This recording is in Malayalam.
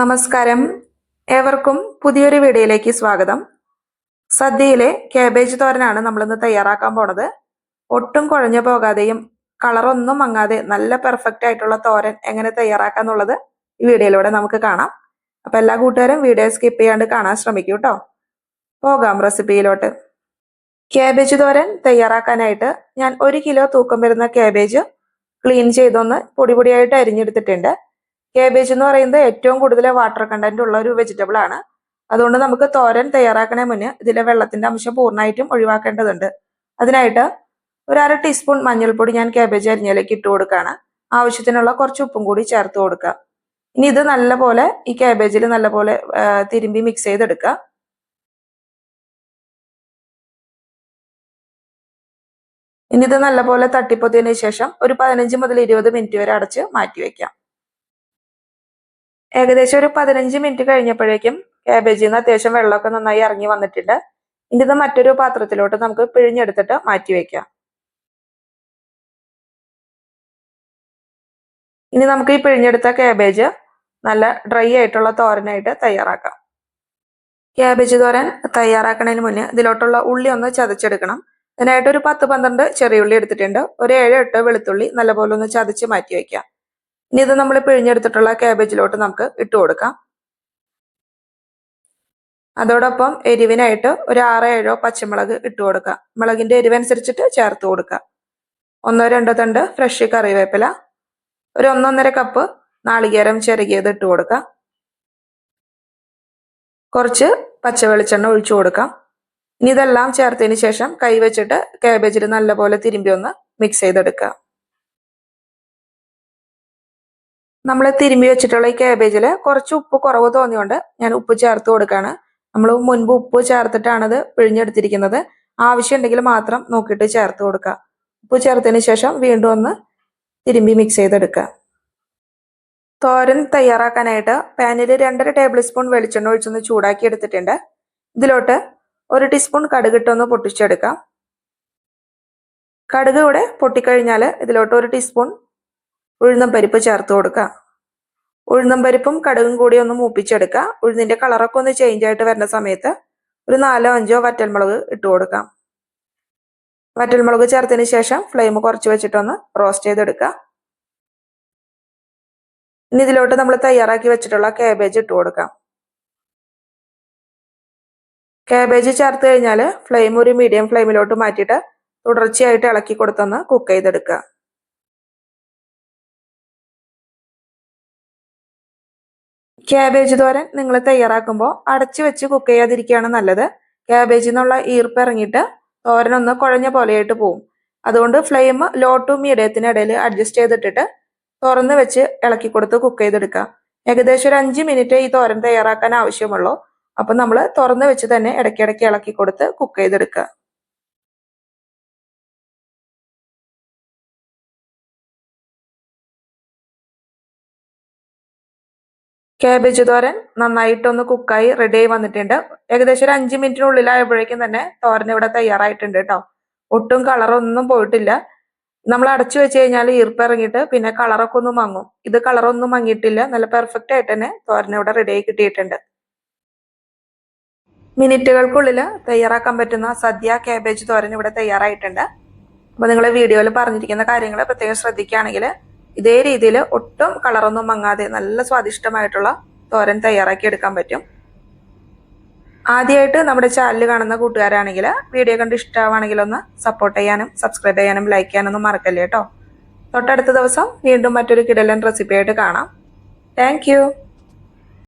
നമസ്കാരം. ഏവർക്കും പുതിയൊരു വീഡിയോയിലേക്ക് സ്വാഗതം. സദ്യയിലെ കാബേജ് തോരനാണ് നമ്മളിന്ന് തയ്യാറാക്കാൻ പോണത്. ഒട്ടും കുഴഞ്ഞു പോകാതെയും കളറൊന്നും മങ്ങാതെ നല്ല പെർഫെക്റ്റ് ആയിട്ടുള്ള തോരൻ എങ്ങനെ തയ്യാറാക്കാന്നുള്ളത് ഈ വീഡിയോയിലൂടെ നമുക്ക് കാണാം. അപ്പൊ എല്ലാ കൂട്ടുകാരും വീഡിയോ സ്കിപ്പ് ചെയ്യാണ്ട് കാണാൻ ശ്രമിക്കൂ കേട്ടോ പോകാം റെസിപ്പിയിലോട്ട് കാബേജ് തോരൻ തയ്യാറാക്കാനായിട്ട് ഞാൻ ഒരു കിലോ തൂക്കം വരുന്ന കാബേജ് ക്ലീൻ ചെയ്തൊന്ന് പൊടി പൊടിയായിട്ട് അരിഞ്ഞെടുത്തിട്ടുണ്ട്. കേബേജ് എന്ന് പറയുന്നത് ഏറ്റവും കൂടുതൽ വാട്ടർ കണ്ടന്റ് ഉള്ള ഒരു വെജിറ്റബിൾ ആണ്. അതുകൊണ്ട് നമുക്ക് തോരൻ തയ്യാറാക്കണേ മുന്നേ ഇതിലെ വെള്ളത്തിന്റെ അംശം പൂർണമായിട്ടും ഒഴിവാക്കേണ്ടതുണ്ട്. അതിനായിട്ട് ഒരു അര ടീസ്പൂൺ മഞ്ഞൾപ്പൊടി ഞാൻ കാബേജ് അരിഞ്ഞിലേക്ക് ഇട്ട് കൊടുക്കുകയാണ് ആവശ്യത്തിനുള്ള കുറച്ച് ഉപ്പും കൂടി ചേർത്ത് കൊടുക്കുക. ഇനി ഇത് നല്ലപോലെ ഈ കാബേജിൽ നല്ലപോലെ തിരുമ്പി മിക്സ് ചെയ്തെടുക്കുക. ഇനി ഇത് നല്ലപോലെ തട്ടിപ്പൊത്തിയതിനു ശേഷം ഒരു പതിനഞ്ച് മുതൽ ഇരുപത് മിനിറ്റ് വരെ അടച്ച് മാറ്റി വെക്കാം. ഏകദേശം ഒരു പതിനഞ്ച് മിനിറ്റ് കഴിഞ്ഞപ്പോഴേക്കും കാബേജിൽ നിന്ന് അത്യാവശ്യം വെള്ളമൊക്കെ നന്നായി ഇറങ്ങി വന്നിട്ടുണ്ട്. ഇനി മറ്റൊരു പാത്രത്തിലോട്ട് നമുക്ക് പിഴിഞ്ഞെടുത്തിട്ട് മാറ്റി വെക്കാം. ഇനി നമുക്ക് ഈ പിഴിഞ്ഞെടുത്ത കാബേജ് നല്ല ഡ്രൈ ആയിട്ടുള്ള തോരനായിട്ട് തയ്യാറാക്കാം. കാബേജ് തോരൻ തയ്യാറാക്കുന്നതിന് മുന്നേ ഇതിലോട്ടുള്ള ഉള്ളി ഒന്ന് ചതച്ചെടുക്കണം. അതിനായിട്ട് ഒരു പത്ത് പന്ത്രണ്ട് ചെറിയ ഉള്ളി എടുത്തിട്ടുണ്ട്. ഒരു ഏഴ് എട്ട് വെളുത്തുള്ളി നല്ലപോലെ ഒന്ന് ചതച്ച് മാറ്റി വെക്കാം. ഇനി ഇത് നമ്മൾ പിഴിഞ്ഞെടുത്തിട്ടുള്ള ക്യാബേജിലോട്ട് നമുക്ക് ഇട്ട് കൊടുക്കാം. അതോടൊപ്പം എരിവിനായിട്ട് ഒരു ആറോ ഏഴോ പച്ചമുളക് ഇട്ട് കൊടുക്കാം മുളകിന്റെ എരിവനുസരിച്ചിട്ട് ചേർത്ത് കൊടുക്കുക. ഒന്നോ രണ്ടോ തണ്ട് ഫ്രഷ് കറിവേപ്പില. ഒരു ഒന്നൊന്നര കപ്പ് നാളികേരം ചിരകിയത് ഇട്ട് കൊടുക്കാം കുറച്ച് പച്ച വെളിച്ചെണ്ണ ഒഴിച്ചു കൊടുക്കാം ഇനി ഇതെല്ലാം ചേർത്തതിന് ശേഷം കൈവച്ചിട്ട് കാബേജിൽ നല്ലപോലെ തിരുമ്പി ഒന്ന് മിക്സ് ചെയ്തെടുക്കുക. നമ്മൾ തിരുമ്പി വെച്ചിട്ടുള്ള ഈ കാബേജിൽ കുറച്ച് ഉപ്പ് കുറവ് തോന്നിയോണ്ട് ഞാൻ ഉപ്പ് ചേർത്ത് കൊടുക്കുകയാണ് നമ്മൾ മുൻപ് ഉപ്പ് ചേർത്തിട്ടാണത് പിഴിഞ്ഞെടുത്തിരിക്കുന്നത്. ആവശ്യമുണ്ടെങ്കിൽ മാത്രം നോക്കിയിട്ട് ചേർത്ത് കൊടുക്കുക ഉപ്പ് ചേർത്തതിന് ശേഷം വീണ്ടും ഒന്ന് തിരുമ്പി മിക്സ് ചെയ്തെടുക്കുക തോരൻ തയ്യാറാക്കാനായിട്ട് പാനിൽ രണ്ടര ടേബിൾ സ്പൂൺ വെളിച്ചെണ്ണ ഒഴിച്ചൊന്ന് ചൂടാക്കി എടുത്തിട്ടുണ്ട്. ഇതിലോട്ട് ഒരു ടീസ്പൂൺ കടുകിട്ടൊന്ന് പൊട്ടിച്ചെടുക്കാം. കടുക് ഇവിടെ പൊട്ടിക്കഴിഞ്ഞാൽ ഇതിലോട്ട് ഒരു ടീസ്പൂൺ ഉഴുന്നും പരിപ്പ് ചേർത്ത് കൊടുക്കുക ഉഴുന്നും പരിപ്പും കടുകും കൂടി ഒന്ന് മൂപ്പിച്ചെടുക്കുക ഉഴുന്നിന്റെ കളറൊക്കെ ഒന്ന് ചേഞ്ച് ആയിട്ട് വരുന്ന സമയത്ത് ഒരു നാലോ അഞ്ചോ വറ്റൽമുളക് ഇട്ട് കൊടുക്കാം. വറ്റൽമുളക് ചേർത്തതിന് ശേഷം ഫ്ലെയിം കുറച്ച് വെച്ചിട്ടൊന്ന് റോസ്റ്റ് ചെയ്തെടുക്കുക ഇനി ഇതിലോട്ട് നമ്മൾ തയ്യാറാക്കി വെച്ചിട്ടുള്ള കാബേജ് ഇട്ട് കൊടുക്കാം. കാബേജ് ചേർത്ത് കഴിഞ്ഞാൽ ഫ്ലെയിം ഒരു മീഡിയം ഫ്ലെയിമിലോട്ട് മാറ്റിയിട്ട് തുടർച്ചയായിട്ട് ഇളക്കി കൊടുത്തൊന്ന് കുക്ക് ചെയ്തെടുക്കുക ക്യാബേജ് തോരൻ നിങ്ങൾ തയ്യാറാക്കുമ്പോൾ അടച്ചു വെച്ച് കുക്ക് ചെയ്യാതിരിക്കുകയാണ് നല്ലത്. ക്യാബേജിൽ നിന്നുള്ള ഈർപ്പ് ഇറങ്ങിയിട്ട് തോരനൊന്ന് കുഴഞ്ഞ പോലെയായിട്ട് പോവും. അതുകൊണ്ട് ഫ്ലെയിം ലോ ടു മീഡിയത്തിന് ഇടയിൽ അഡ്ജസ്റ്റ് ചെയ്തിട്ടിട്ട് തുറന്ന് വെച്ച് ഇളക്കി കൊടുത്ത് കുക്ക് ചെയ്തെടുക്കുക. ഏകദേശം ഒരു അഞ്ച് മിനിറ്റ് ഈ തോരൻ തയ്യാറാക്കാൻ ആവശ്യമുള്ളൂ. അപ്പം നമ്മൾ തുറന്ന് വെച്ച് തന്നെ ഇടയ്ക്കിടയ്ക്ക് ഇളക്കി കൊടുത്ത് കുക്ക് ചെയ്തെടുക്കുക. കാബേജ് തോരൻ നന്നായിട്ടൊന്ന് കുക്കായി റെഡി ആയി വന്നിട്ടുണ്ട്. ഏകദേശം ഒരു അഞ്ച് മിനിറ്റിനുള്ളിലായപ്പോഴേക്കും തന്നെ തോരൻ ഇവിടെ തയ്യാറായിട്ടുണ്ട് കേട്ടോ ഒട്ടും കളറൊന്നും പോയിട്ടില്ല. നമ്മൾ അടച്ചു വെച്ച് കഴിഞ്ഞാൽ ഈർപ്പ് ഇറങ്ങിയിട്ട് പിന്നെ കളറൊക്കെ ഒന്ന് മങ്ങും. ഇത് കളറൊന്നും മങ്ങിയിട്ടില്ല. നല്ല പെർഫെക്റ്റ് ആയിട്ട് തന്നെ തോരൻ ഇവിടെ റെഡി ആയി കിട്ടിയിട്ടുണ്ട്. മിനിറ്റുകൾക്കുള്ളിൽ തയ്യാറാക്കാൻ പറ്റുന്ന സദ്യ കാബേജ് തോരൻ ഇവിടെ തയ്യാറായിട്ടുണ്ട്. അപ്പോൾ നിങ്ങൾ വീഡിയോയിൽ പറഞ്ഞിരിക്കുന്ന കാര്യങ്ങൾ പ്രത്യേകം ശ്രദ്ധിക്കുകയാണെങ്കിൽ ഇതേ രീതിയിൽ ഒട്ടും കളറൊന്നും മങ്ങാതെ നല്ല സ്വാദിഷ്ടമായിട്ടുള്ള തോരൻ തയ്യാറാക്കി എടുക്കാൻ പറ്റും. ആദ്യമായിട്ട് നമ്മുടെ ചാനൽ കാണുന്ന കൂട്ടുകാരാണെങ്കിൽ വീഡിയോ കണ്ട് ഇഷ്ടമാണെങ്കിൽ ഒന്ന് സപ്പോർട്ട് ചെയ്യാനും സബ്സ്ക്രൈബ് ചെയ്യാനും ലൈക്ക് ചെയ്യാനൊന്നും മറക്കല്ലേ കേട്ടോ തൊട്ടടുത്ത ദിവസം വീണ്ടും മറ്റൊരു കിടലൻ റെസിപ്പിയായിട്ട് കാണാം. താങ്ക്